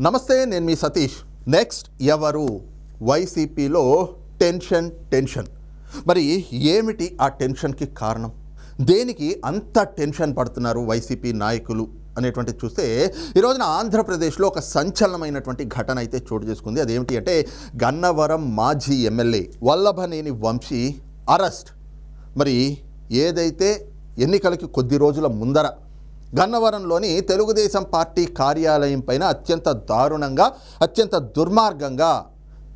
నమస్తే నేను మీ సతీష్. నెక్స్ట్ ఎవరు? వైసీపీలో టెన్షన్ టెన్షన్. మరి ఏమిటి ఆ టెన్షన్కి కారణం? దేనికి అంత టెన్షన్ పడుతున్నారు వైసీపీ నాయకులు అనేటువంటిది చూస్తే ఈరోజున ఆంధ్రప్రదేశ్లో ఒక సంచలనమైనటువంటి ఘటన అయితే చోటు చేసుకుంది. అదేమిటి అంటే గన్నవరం మాజీ ఎమ్మెల్యే వల్లభనేని వంశీ అరెస్ట్. మరి ఏదైతే ఎన్నికలకి కొద్ది రోజుల ముందర గన్నవరంలోని తెలుగుదేశం పార్టీ కార్యాలయం పైన అత్యంత దారుణంగా అత్యంత దుర్మార్గంగా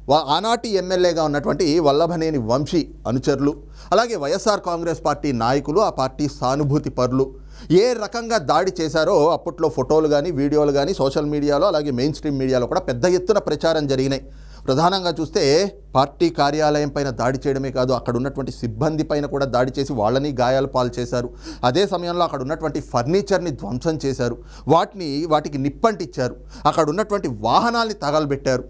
వా- ఆనాటి ఎమ్మెల్యేగా ఉన్నటువంటి వల్లభనేని వంశీ అనుచరులు అలాగే వైఎస్ఆర్ కాంగ్రెస్ పార్టీ నాయకులు ఆ పార్టీ సానుభూతి పరులు ఏ రకంగా దాడి చేశారో అప్పట్లో ఫోటోలు కానీ వీడియోలు కానీ సోషల్ మీడియాలో అలాగే మెయిన్ స్ట్రీమ్ మీడియాలో కూడా పెద్ద ఎత్తున ప్రచారం జరిగినాయి. ప్రధానంగా చూస్తే పార్టీ కార్యాలయం పైన దాడి చేయడమే కాదు అక్కడ ఉన్నటువంటి సిబ్బంది పైన కూడా దాడి చేసి వాళ్ళని గాయాలు పాలు చేశారు. అదే సమయంలో అక్కడ ఉన్నటువంటి ఫర్నిచర్ని ధ్వంసం చేశారు. వాటిని వాటికి నిప్పంటిచ్చారు. అక్కడ ఉన్నటువంటి వాహనాల్ని తగలబెట్టారు.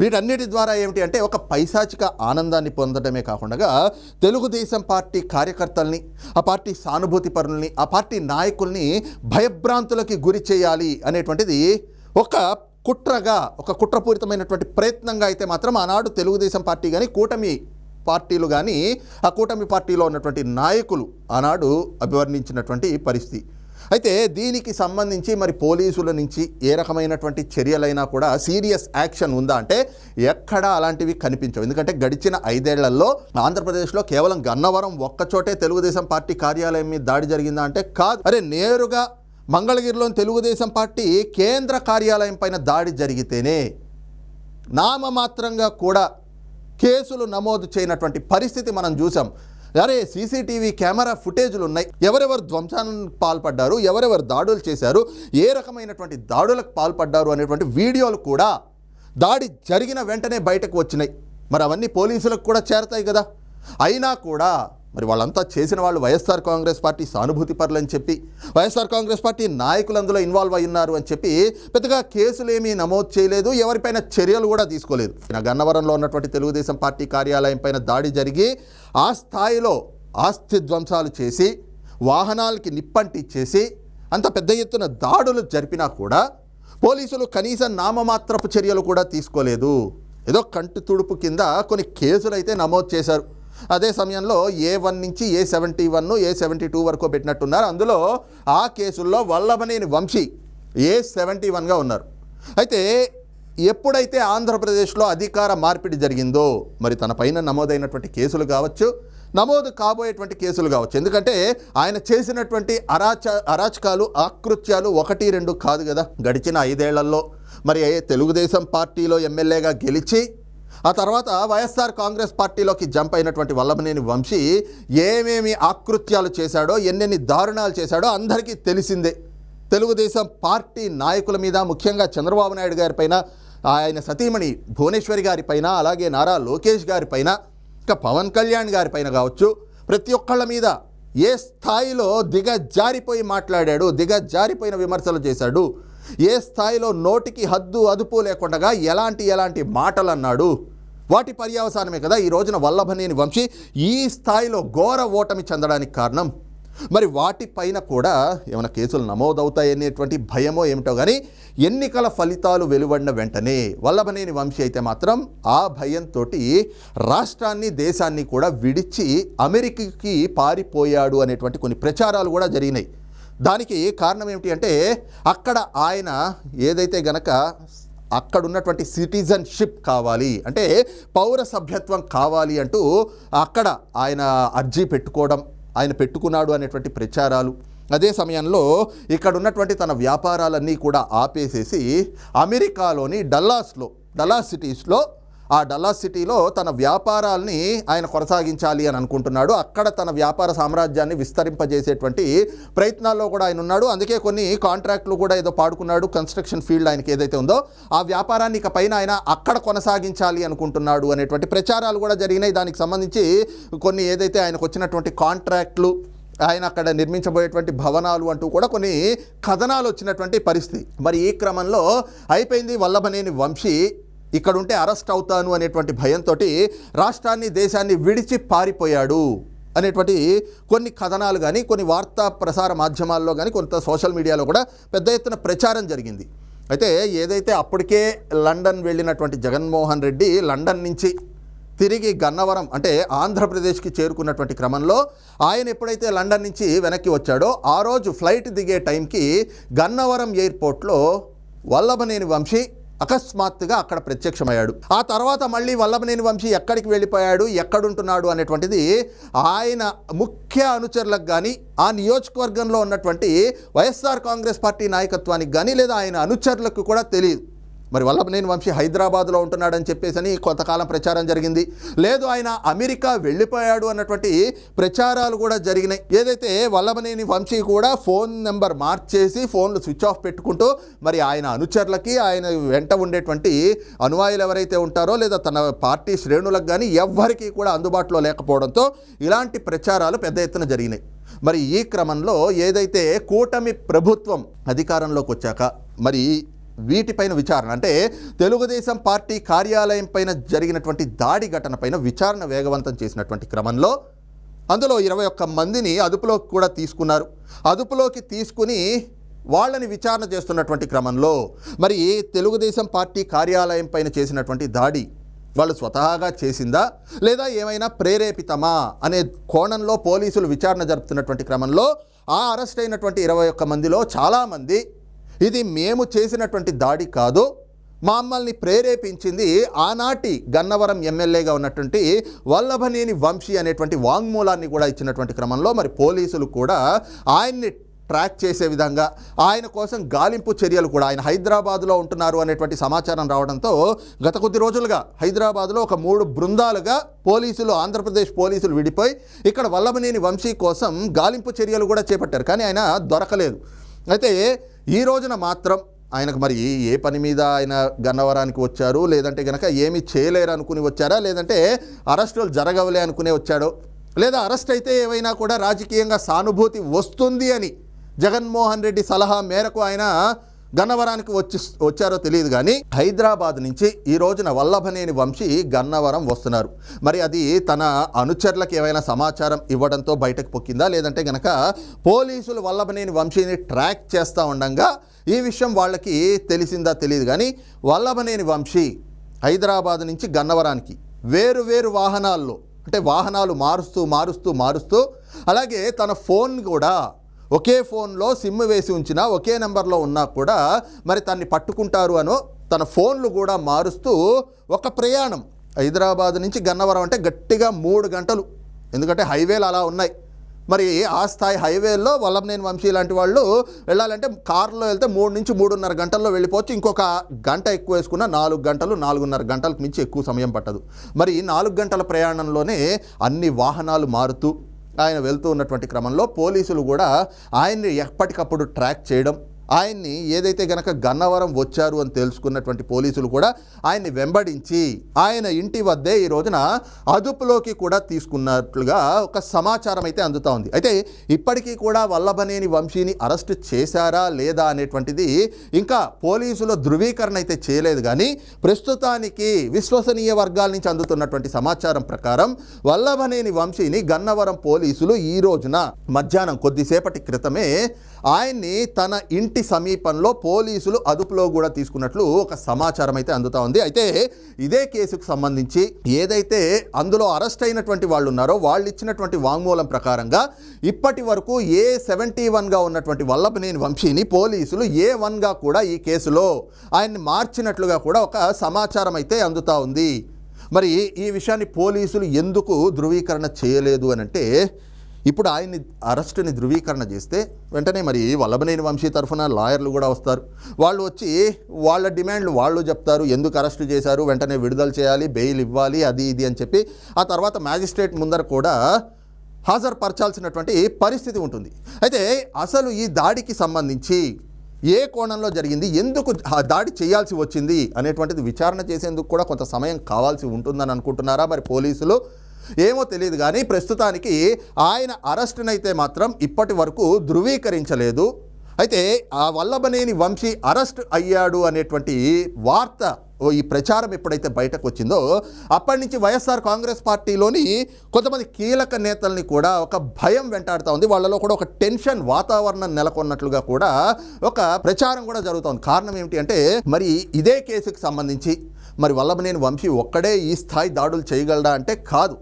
వీటన్నిటి ద్వారా ఏమిటి అంటే ఒక పైశాచిక ఆనందాన్ని పొందడమే కాకుండా తెలుగుదేశం పార్టీ కార్యకర్తల్ని ఆ పార్టీ సానుభూతి పరుల్ని ఆ పార్టీ నాయకుల్ని భయభ్రాంతులకి గురి చేయాలి అనేటువంటిది ఒక కుట్రగా ఒక కుట్రపూరితమైనటువంటి ప్రయత్నంగా అయితే మాత్రం ఆనాడు తెలుగుదేశం పార్టీ కానీ కూటమి పార్టీలు కానీ ఆ కూటమి పార్టీలో ఉన్నటువంటి నాయకులు ఆనాడు అభివర్ణించినటువంటి పరిస్థితి. అయితే దీనికి సంబంధించి మరి పోలీసుల నుంచి ఏ రకమైనటువంటి చర్యలైనా కూడా సీరియస్ యాక్షన్ ఉందా అంటే ఎక్కడా అలాంటివి కనిపించవు. ఎందుకంటే గడిచిన ఐదేళ్ళలో ఆంధ్రప్రదేశ్లో కేవలం గన్నవరం ఒక్కచోటే తెలుగుదేశం పార్టీ కార్యాలయం మీద దాడి జరిగిందా అంటే కాదు. అరే నేరుగా మంగళగిరిలోని తెలుగుదేశం పార్టీ కేంద్ర కార్యాలయం పైన దాడి జరిగితేనే నామమాత్రంగా కూడా కేసులు నమోదు చేయనటువంటి పరిస్థితి మనం చూసాం అరే సీసీటీవీ కెమెరా ఫుటేజ్లు ఉన్నాయి. ఎవరెవరు ధ్వంసానికి పాల్పడ్డారు? ఎవరెవరు దాడులు చేశారు? ఏ రకమైనటువంటి దాడులకు పాల్పడ్డారు అనేటువంటి వీడియోలు కూడా దాడి జరిగిన వెంటనే బయటకు వచ్చినాయి. మరి అవన్నీ పోలీసులకు కూడా చేరతాయి కదా. అయినా కూడా మరి వాళ్ళంతా చేసిన వాళ్ళు వైఎస్ఆర్ కాంగ్రెస్ పార్టీ సానుభూతి పరులని చెప్పి వైఎస్ఆర్ కాంగ్రెస్ పార్టీ నాయకులు అందులో ఇన్వాల్వ్ అయి ఉన్నారు అని చెప్పి పెద్దగా కేసులేమీ నమోదు చేయలేదు ఎవరిపైన చర్యలు కూడా తీసుకోలేదు. గన్నవరంలో ఉన్నటువంటి తెలుగుదేశం పార్టీ కార్యాలయం పైన దాడి జరిగి ఆ స్థాయిలో ఆస్తి ధ్వంసాలు చేసి వాహనాలకి నిప్పంటిచ్చేసి అంత పెద్ద ఎత్తున దాడులు జరిపినా కూడా పోలీసులు కనీసం నామమాత్రపు చర్యలు కూడా తీసుకోలేదు. ఏదో కంటి తుడుపు కింద కొన్ని కేసులు అయితే నమోదు చేశారు. అదే సమయంలో ఏ వన్ నుంచి A seventy one A seventy two వరకు పెట్టినట్టున్నారు. అందులో ఆ కేసుల్లో వల్లభనేని వంశీ ఏ సెవెంటీ వన్గా ఉన్నారు. అయితే ఎప్పుడైతే ఆంధ్రప్రదేశ్లో అధికార మార్పిడి జరిగిందో మరి తన పైన నమోదైనటువంటి కేసులు కావచ్చు నమోదు కాబోయేటువంటి కేసులు కావచ్చు. ఎందుకంటే ఆయన చేసినటువంటి అరాచ అరాచకాలు ఆకృత్యాలు ఒకటి రెండు కాదు కదా. గడిచిన ఐదేళ్ళలో మరి తెలుగుదేశం పార్టీలో ఎమ్మెల్యేగా గెలిచి ఆ తర్వాత వైఎస్ఆర్ కాంగ్రెస్ పార్టీలోకి జంప్ అయినటువంటి వల్లభనేని వంశీ ఏమేమి ఆకృత్యాలు చేశాడో ఎన్నెన్ని దారుణాలు చేశాడో అందరికీ తెలిసిందే. తెలుగుదేశం పార్టీ నాయకుల మీద ముఖ్యంగా చంద్రబాబు నాయుడు గారిపైన ఆయన సతీమణి భువనేశ్వరి గారిపైన అలాగే నారా లోకేష్ గారిపైన ఇంకా పవన్ కళ్యాణ్ గారిపైన కావచ్చు ప్రతి ఒక్కళ్ళ మీద ఏ స్థాయిలో దిగజారిపోయి మాట్లాడాడు దిగజారిపోయిన విమర్శలు చేశాడు ఏ స్థాయిలో నోటికి హద్దు అదుపు లేకుండా ఎలాంటి ఎలాంటి మాటలు అన్నాడు వాటి పర్యవసానమే కదా ఈ రోజున వల్లభనేని వంశీ ఈ స్థాయిలో ఘోర ఓటమి చెందడానికి కారణం. మరి వాటిపైన కూడా ఏమైనా కేసులు నమోదవుతాయనేటువంటి భయమో ఏమిటో కానీ ఎన్నికల ఫలితాలు వెలువడిన వెంటనే వల్లభనేని వంశీ అయితే మాత్రం ఆ భయంతో రాష్ట్రాన్ని దేశాన్ని కూడా విడిచి అమెరికాకి పారిపోయాడు అనేటువంటి కొన్ని ప్రచారాలు కూడా జరిగినాయి. దానికి కారణం ఏమిటి అంటే అక్కడ ఆయన ఏదైతే గనక అక్కడ ఉన్నటువంటి సిటిజన్షిప్ కావాలి. అంటే పౌర సభ్యత్వం కావాలి అంటూ అక్కడ ఆయన అర్జీ పెట్టుకోవడం ఆయన పెట్టుకున్నాడు అనేటువంటి ప్రచారాలు. అదే సమయంలో ఇక్కడ ఉన్నటువంటి తన వ్యాపారాలన్నీ కూడా ఆపేసేసి అమెరికాలోని డల్లాస్లో డల్లాస్ సిటీస్లో ఆ డల్లాస్ సిటీలో తన వ్యాపారాల్ని ఆయన కొనసాగించాలి అని అనుకుంటున్నాడు. అక్కడ తన వ్యాపార సామ్రాజ్యాన్ని విస్తరింపజేసేటువంటి ప్రయత్నాల్లో కూడా ఆయన ఉన్నాడు. అందుకే కొన్ని కాంట్రాక్ట్లు కూడా ఏదో పాడుకున్నాడు కన్స్ట్రక్షన్ ఫీల్డ్ ఆయనకి ఏదైతే ఉందో. ఆ వ్యాపారాన్ని ఇక పైన ఆయన అక్కడ కొనసాగించాలి అనుకుంటున్నాడు అనేటువంటి ప్రచారాలు కూడా జరిగినాయి. దానికి సంబంధించి కొన్ని ఏదైతే ఆయనకు వచ్చినటువంటి కాంట్రాక్ట్లు ఆయన అక్కడ నిర్మించబోయేటువంటి భవనాలు అంటూ కూడా కొన్ని కథనాలు వచ్చినటువంటి పరిస్థితి. మరి ఈ క్రమంలో అయిపోయింది వల్లభనేని వంశీ. ఇక్కడ ఉంటే అరెస్ట్ అవుతాను అనేటువంటి భయంతో రాష్ట్రాన్ని దేశాన్ని విడిచి పారిపోయాడు అనేటువంటి కొన్ని కథనాలు కానీ కొన్ని వార్తా ప్రసార మాధ్యమాల్లో కానీ కొంత సోషల్ మీడియాలో కూడా పెద్ద ఎత్తున ప్రచారం జరిగింది. అయితే ఏదైతే అప్పటికే లండన్ వెళ్ళినటువంటి జగన్మోహన్ రెడ్డి లండన్ నుంచి తిరిగి గన్నవరం అంటే ఆంధ్రప్రదేశ్కి చేరుకున్నటువంటి క్రమంలో ఆయన ఎప్పుడైతే లండన్ నుంచి వెనక్కి వచ్చాడో ఆ రోజు ఫ్లైట్ దిగే టైంకి గన్నవరం ఎయిర్పోర్ట్లో వల్లభనేని వంశీ అకస్మాత్తుగా అక్కడ ప్రత్యక్షమయ్యాడు. ఆ తర్వాత మళ్ళీ వల్లభనేని వంశీ ఎక్కడికి వెళ్ళిపోయాడు ఎక్కడుంటున్నాడు అనేటువంటిది ఆయన ముఖ్య అనుచరులకు కానీ ఆ నియోజకవర్గంలో ఉన్నటువంటి వైఎస్ఆర్ కాంగ్రెస్ పార్టీ నాయకత్వానికి కానీ లేదా ఆయన అనుచరులకు కూడా తెలియదు. మరి వల్లభనేని వంశీ హైదరాబాద్లో ఉంటున్నాడని చెప్పేసి అని కొంతకాలం ప్రచారం జరిగింది. లేదు ఆయన అమెరికా వెళ్ళిపోయాడు అన్నటువంటి ప్రచారాలు కూడా జరిగినాయి. ఏదైతే వల్లభనేని వంశీ కూడా ఫోన్ నెంబర్ మార్చేసి ఫోన్లు స్విచ్ ఆఫ్ పెట్టుకుంటూ మరి ఆయన అనుచరులకి ఆయన వెంట ఉండేటువంటి అనువాయులు ఎవరైతే ఉంటారో లేదా తన పార్టీ శ్రేణులకు కానీ ఎవ్వరికీ కూడా అందుబాటులో లేకపోవడంతో ఇలాంటి ప్రచారాలు పెద్ద ఎత్తున జరిగినాయి. మరి ఈ క్రమంలో ఏదైతే కూటమి ప్రభుత్వం అధికారంలోకి వచ్చాక మరి వీటిపైన విచారణ. అంటే తెలుగుదేశం పార్టీ కార్యాలయం పైన జరిగినటువంటి దాడి ఘటన పైన విచారణ వేగవంతం చేసినటువంటి క్రమంలో అందులో ఇరవై ఒక్క మందిని అదుపులోకి కూడా తీసుకున్నారు. అదుపులోకి తీసుకుని వాళ్ళని విచారణ చేస్తున్నటువంటి క్రమంలో మరి తెలుగుదేశం పార్టీ కార్యాలయం పైన చేసినటువంటి దాడి వాళ్ళు స్వతహాగా చేసిందా? లేదా ఏమైనా ప్రేరేపితమా? అనే కోణంలో పోలీసులు విచారణ జరుపుతున్నటువంటి క్రమంలో ఆ అరెస్ట్ అయినటువంటి ఇరవై ఒక్క మందిలో చాలామంది ఇది మేము చేసినటువంటి దాడి కాదు. మమ్మల్ని ప్రేరేపించింది ఆనాటి గన్నవరం ఎమ్మెల్యేగా ఉన్నటువంటి వల్లభనేని వంశీ అనేటువంటి వాంగ్మూలాన్ని కూడా ఇచ్చినటువంటి క్రమంలో మరి పోలీసులు కూడా ఆయన్ని ట్రాక్ చేసే విధంగా ఆయన కోసం గాలింపు చర్యలు కూడా ఆయన హైదరాబాద్లో ఉంటున్నారు అనేటువంటి సమాచారం రావడంతో గత కొద్ది రోజులుగా హైదరాబాద్లో ఒక మూడు బృందాలుగా పోలీసులు ఆంధ్రప్రదేశ్ పోలీసులు విడిపోయి ఇక్కడ వల్లభనేని వంశీ కోసం గాలింపు చర్యలు కూడా చేపట్టారు. కానీ ఆయన దొరకలేదు. అయితే ఈ రోజున మాత్రం ఆయనకు మరి ఏ పని మీద ఆయన గన్నవరానికి వచ్చారు? లేదంటే గనక ఏమీ చేయలేరు అనుకుని వచ్చారా? లేదంటే అరెస్టులు జరగవలే అనుకునే వచ్చాడో? లేదా అరెస్ట్ అయితే ఏమైనా కూడా రాజకీయంగా సానుభూతి వస్తుంది అని జగన్మోహన్ రెడ్డి సలహా మేరకు ఆయన గన్నవరానికి వచ్చి వచ్చారో తెలియదు కానీ హైదరాబాద్ నుంచి ఈ రోజున వల్లభనేని వంశీ గన్నవరం వస్తున్నారు. మరి అది తన అనుచరులకు ఏమైనా సమాచారం ఇవ్వడంతో బయటకు పొక్కిందా? లేదంటే గనక పోలీసులు వల్లభనేని వంశీని ట్రాక్ చేస్తూ ఉండంగా ఈ విషయం వాళ్ళకి తెలిసిందా తెలియదు కానీ వల్లభనేని వంశీ హైదరాబాద్ నుంచి గన్నవరానికి వేరు వేరు వాహనాల్లో అంటే వాహనాలు మారుస్తూ మారుస్తూ మారుస్తూ అలాగే తన ఫోన్ కూడా ఒకే ఫోన్లో సిమ్ వేసి ఉంచినా ఒకే నెంబర్లో ఉన్నా కూడా మరి తన్ని పట్టుకుంటారు అనో తన ఫోన్లు కూడా మారుస్తూ ఒక ప్రయాణం. హైదరాబాద్ నుంచి గన్నవరం అంటే గట్టిగా మూడు గంటలు. ఎందుకంటే హైవేలు అలా ఉన్నాయి. మరి ఆ స్థాయి హైవేల్లో వల్లభనేని వంశీ లాంటి వాళ్ళు వెళ్ళాలంటే కారులో వెళ్తే మూడు నుంచి మూడున్నర గంటల్లో వెళ్ళిపోవచ్చు. ఇంకొక గంట ఎక్కువ వేసుకున్న నాలుగు గంటలు నాలుగున్నర గంటలకు మించి ఎక్కువ సమయం పట్టదు. మరి ఈ నాలుగు గంటల ప్రయాణంలోనే అన్ని వాహనాలు మారుతూ ఆయన వెళ్తూ ఉన్నటువంటి క్రమంలో పోలీసులు కూడా ఆయన్ని ఎప్పటికప్పుడు ట్రాక్ చేయడం ఆయన్ని ఏదైతే గనక గన్నవరం వచ్చారు అని తెలుసుకున్నటువంటి పోలీసులు కూడా ఆయన్ని వెంబడించి ఆయన ఇంటి వద్దే ఈ రోజున అదుపులోకి కూడా తీసుకున్నట్లుగా ఒక సమాచారం అయితే అందుతా ఉంది. అయితే ఇప్పటికీ కూడా వల్లభనేని వంశీని అరెస్ట్ చేశారా లేదా అనేటువంటిది ఇంకా పోలీసుల ధృవీకరణ అయితే చేయలేదు. కానీ ప్రస్తుతానికి విశ్వసనీయ వర్గాల నుంచి అందుతున్నటువంటి సమాచారం ప్రకారం వల్లభనేని వంశీని గన్నవరం పోలీసులు ఈ రోజున మధ్యాహ్నం కొద్దిసేపటి క్రితమే ఆయన్ని తన ఇంటి సమీపంలో పోలీసులు అదుపులో కూడా తీసుకున్నట్లు ఒక సమాచారం అయితే అందుతా ఉంది. అయితే ఇదే కేసుకు సంబంధించి ఏదైతే అందులో అరెస్ట్ అయినటువంటి వాళ్ళు ఉన్నారో వాళ్ళు ఇచ్చినటువంటి వాంగ్మూలం ప్రకారంగా ఇప్పటి వరకు ఏ సెవెంటీ వన్గా ఉన్నటువంటి వల్లభనేని వంశీని పోలీసులు ఏ వన్గా కూడా ఈ కేసులో ఆయన్ని మార్చినట్లుగా కూడా ఒక సమాచారం అయితే అందుతా ఉంది. మరి ఈ విషయాన్ని పోలీసులు ఎందుకు ధృవీకరణ చేయలేదు అని అంటే ఇప్పుడు ఆయన్ని అరెస్టుని ధృవీకరణ చేస్తే వెంటనే మరి వల్లభనేని వంశీ తరఫున లాయర్లు కూడా వస్తారు. వాళ్ళు వచ్చి వాళ్ళ డిమాండ్లు వాళ్ళు చెప్తారు. ఎందుకు అరెస్టు చేశారు? వెంటనే విడుదల చేయాలి బెయిల్ ఇవ్వాలి అది ఇది అని చెప్పి ఆ తర్వాత మ్యాజిస్ట్రేట్ ముందర కూడా హాజరుపరచాల్సినటువంటి పరిస్థితి ఉంటుంది. అయితే అసలు ఈ దాడికి సంబంధించి ఏ కోణంలో జరిగింది? ఎందుకు ఆ దాడి చేయాల్సి వచ్చింది? అనేటువంటిది విచారణ చేసేందుకు కూడా కొంత సమయం కావాల్సి ఉంటుందని అనుకుంటున్నారా? మరి పోలీసులు ఏమో తెలియదు కానీ ప్రస్తుతానికి ఆయన అరెస్టునైతే మాత్రం ఇప్పటి వరకు ధృవీకరించలేదు. అయితే ఆ వల్లభనేని వంశీ అరెస్ట్ అయ్యాడు అనేటువంటి వార్త ఓ ఈ ప్రచారం ఎప్పుడైతే బయటకు వచ్చిందో అప్పటి నుంచి వైఎస్ఆర్ కాంగ్రెస్ పార్టీలోని కొంతమంది కీలక నేతల్ని కూడా ఒక భయం వెంటాడుతూ ఉంది. వాళ్ళలో కూడా ఒక టెన్షన్ వాతావరణం నెలకొన్నట్లుగా కూడా ఒక ప్రచారం కూడా జరుగుతోంది కారణం ఏమిటి అంటే మరి ఇదే కేసుకు సంబంధించి మరి వల్లభనేని వంశీ ఒక్కడే ఈ స్థాయి దాడులు చేయగలడా అంటే కాదు.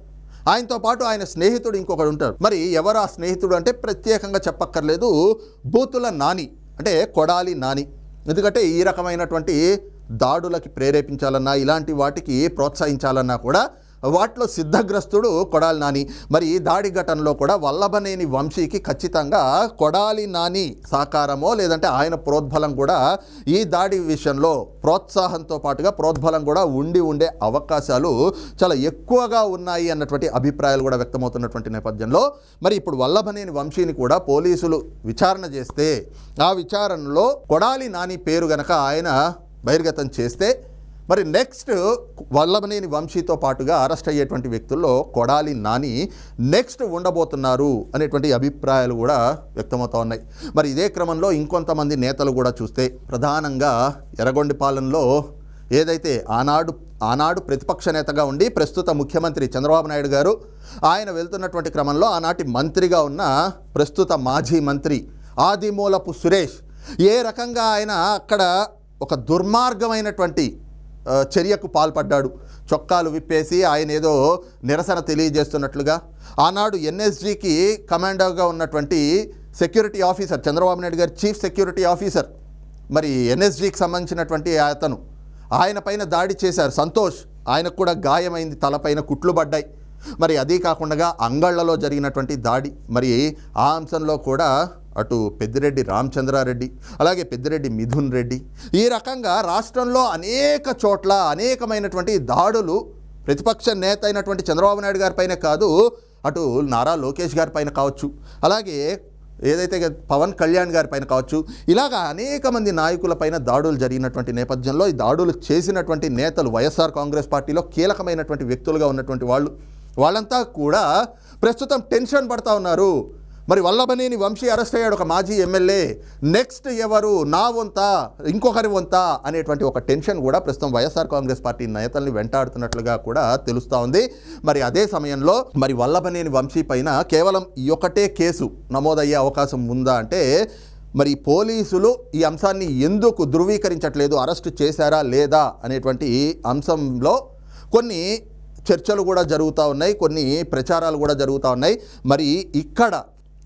ఆయనతో పాటు ఆయన స్నేహితుడు ఇంకొకడు ఉంటాడు. మరి ఎవరు ఆ స్నేహితుడు అంటే ప్రత్యేకంగా చెప్పక్కర్లేదు. బూతుల నాని అంటే కొడాలి నాని. ఎందుకంటే ఈ రకమైనటువంటి దాడులకి ప్రేరేపించాలన్నా ఇలాంటి వాటికి ప్రోత్సహించాలన్నా కూడా వాటిలో సిద్ధగ్రస్తుడు కొడాలి నాని. మరి ఈ దాడి ఘటనలో కూడా వల్లభనేని వంశీకి ఖచ్చితంగా కొడాలి నాని సహకారమో లేదంటే ఆయన ప్రోద్బలం కూడా ఈ దాడి విషయంలో ప్రోత్సాహంతో పాటుగా ప్రోద్బలం కూడా ఉండి ఉండే అవకాశాలు చాలా ఎక్కువగా ఉన్నాయి అన్నటువంటి అభిప్రాయాలు కూడా వ్యక్తమవుతున్నటువంటి నేపథ్యంలో. మరి ఇప్పుడు వల్లభనేని వంశీని కూడా పోలీసులు విచారణ చేస్తే ఆ విచారణలో కొడాలి నాని పేరు గనక ఆయన బహిర్గతం చేస్తే మరి నెక్స్ట్ వల్లభనేని వంశీతో పాటుగా అరెస్ట్ అయ్యేటువంటి వ్యక్తుల్లో కొడాలి నాని నెక్స్ట్ ఉండబోతున్నారు అనేటువంటి అభిప్రాయాలు కూడా వ్యక్తమవుతా ఉన్నాయి. మరి ఇదే క్రమంలో ఇంకొంతమంది నేతలు కూడా చూస్తే ప్రధానంగా ఎర్రగొండిపాలెంలో ఏదైతే ఆనాడు ఆనాడు ప్రతిపక్ష నేతగా ఉండి ప్రస్తుత ముఖ్యమంత్రి చంద్రబాబు నాయుడు గారు ఆయన వెళ్తున్నటువంటి క్రమంలో ఆనాటి మంత్రిగా ఉన్న ప్రస్తుత మాజీ మంత్రి ఆదిమూలపు సురేష్ ఏ రకంగా ఆయన అక్కడ ఒక దుర్మార్గమైనటువంటి చర్యకు పాల్పడ్డాడు. చొక్కాలు విప్పేసి ఆయన ఏదో నిరసన తెలియజేస్తున్నట్లుగా ఆనాడు ఎన్ఎస్జికి కమాండర్గా ఉన్నటువంటి సెక్యూరిటీ ఆఫీసర్ చంద్రబాబు నాయుడు గారి చీఫ్ సెక్యూరిటీ ఆఫీసర్. మరి ఎన్ఎస్జికి సంబంధించినటువంటి అతను ఆయన పైన దాడి చేశారు. సంతోష్ ఆయనకు కూడా గాయమైంది. తలపైన కుట్లు పడ్డాయి. మరి అదీ కాకుండా అంగళ్ళలో జరిగినటువంటి దాడి మరి ఆ అంశంలో కూడా అటు పెద్దిరెడ్డి రామచంద్రారెడ్డి అలాగే పెద్దిరెడ్డి మిథున్ రెడ్డి ఈ రకంగా రాష్ట్రంలో అనేక చోట్ల అనేకమైనటువంటి దాడులు ప్రతిపక్ష నేత అయినటువంటి చంద్రబాబు నాయుడు గారి పైన కాదు అటు నారా లోకేష్ గారి పైన కావచ్చు అలాగే ఏదైతే పవన్ కళ్యాణ్ గారి పైన కావచ్చు ఇలాగా అనేక మంది నాయకుల పైన దాడులు జరిగినటువంటి నేపథ్యంలో ఈ దాడులు చేసినటువంటి నేతలు వైఎస్ఆర్ కాంగ్రెస్ పార్టీలో కీలకమైనటువంటి వ్యక్తులుగా ఉన్నటువంటి వాళ్ళు వాళ్ళంతా కూడా ప్రస్తుతం టెన్షన్ పడతా ఉన్నారు. మరి వల్లభనేని వంశీ అరెస్ట్ అయ్యాడు ఒక మాజీ ఎమ్మెల్యే. నెక్స్ట్ ఎవరు? నా వంతా ఇంకొకరి వంతా అనేటువంటి ఒక టెన్షన్ కూడా ప్రస్తుతం వైఎస్ఆర్ కాంగ్రెస్ పార్టీ నేతల్ని వెంటాడుతున్నట్లుగా కూడా తెలుస్తూ ఉంది. మరి అదే సమయంలో మరి వల్లభనేని వంశీ పైన కేవలం ఈ ఒకటే కేసు నమోదయ్యే అవకాశం ఉందా అంటే మరి పోలీసులు ఈ అంశాన్ని ఎందుకు ధృవీకరించట్లేదు? అరెస్ట్ చేశారా లేదా? అనేటువంటి అంశంలో కొన్ని చర్చలు కూడా జరుగుతూ ఉన్నాయి కొన్ని ప్రచారాలు కూడా జరుగుతూ ఉన్నాయి. మరి ఇక్కడ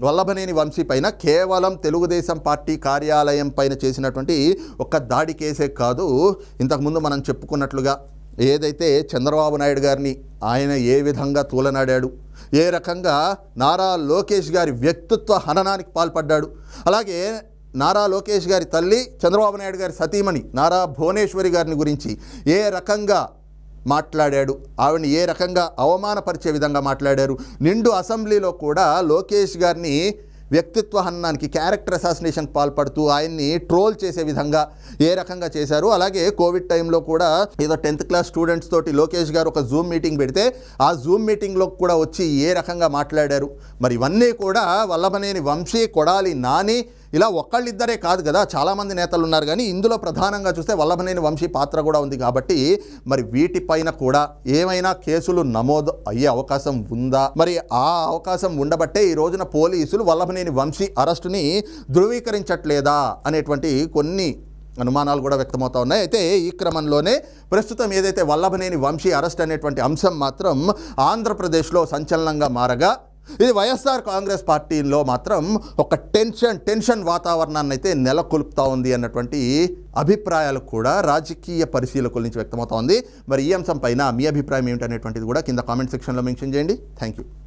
వల్లభనేని వంశీ పైన కేవలం తెలుగుదేశం పార్టీ కార్యాలయం పైన చేసినటువంటి ఒక దాడి కేసే కాదు. ఇంతకుముందు మనం చెప్పుకున్నట్లుగా ఏదైతే చంద్రబాబు నాయుడు గారిని ఆయన ఏ విధంగా తూలనాడాడు ఏ రకంగా నారా లోకేష్ గారి వ్యక్తిత్వ హననానికి పాల్పడ్డాడు అలాగే నారా లోకేష్ గారి తల్లి చంద్రబాబు నాయుడు గారి సతీమణి నారా భువనేశ్వరి గారిని గురించి ఏ రకంగా మాట్లాడాడు. ఆవిడని ఏ రకంగా అవమానపరిచే విధంగా మాట్లాడారు? నిండు అసెంబ్లీలో కూడా లోకేష్ గారిని వ్యక్తిత్వ హన్నానికి క్యారెక్టర్ అసాసినేషన్ పాల్పడుతూ ఆయన్ని ట్రోల్ చేసే విధంగా ఏ రకంగా చేశారు? అలాగే కోవిడ్ టైంలో కూడా ఏదో టెన్త్ క్లాస్ స్టూడెంట్స్ తోటి లోకేష్ గారు ఒక జూమ్ మీటింగ్ పెడితే ఆ జూమ్ మీటింగ్లో కూడా వచ్చి ఏ రకంగా మాట్లాడారు? మరి ఇవన్నీ కూడా వల్లభనేని వంశీ కొడాలి నాని ఇలా ఒక్కళ్ళిద్దరే కాదు కదా చాలామంది నేతలు ఉన్నారు. కానీ ఇందులో ప్రధానంగా చూస్తే వల్లభనేని వంశీ పాత్ర కూడా ఉంది కాబట్టి మరి వీటిపైన కూడా ఏమైనా కేసులు నమోదు అయ్యే అవకాశం ఉందా? మరి ఆ అవకాశం ఉండబట్టే ఈ రోజున పోలీసులు వల్లభనేని వంశీ అరెస్టుని ధృవీకరించట్లేదా అనేటువంటి కొన్ని అనుమానాలు కూడా వ్యక్తమవుతా ఉన్నాయి. అయితే ఈ క్రమంలోనే ప్రస్తుతం ఏదైతే వల్లభనేని వంశీ అరెస్ట్ అనేటువంటి అంశం మాత్రం ఆంధ్రప్రదేశ్లో సంచలనంగా మారగా ఇది వైఎస్ఆర్ కాంగ్రెస్ పార్టీలో మాత్రం ఒక టెన్షన్ టెన్షన్ వాతావరణాన్ని అయితే నెలకొల్పుతూ ఉంది అన్నటువంటి అభిప్రాయాలు కూడా రాజకీయ పరిశీలకుల నుంచి వ్యక్తమవుతోంది మరి ఈ అంశం పైన మీ అభిప్రాయం ఏమిటనేటువంటిది కూడా కింద కామెంట్ సెక్షన్లో మెన్షన్ చేయండి. Thank you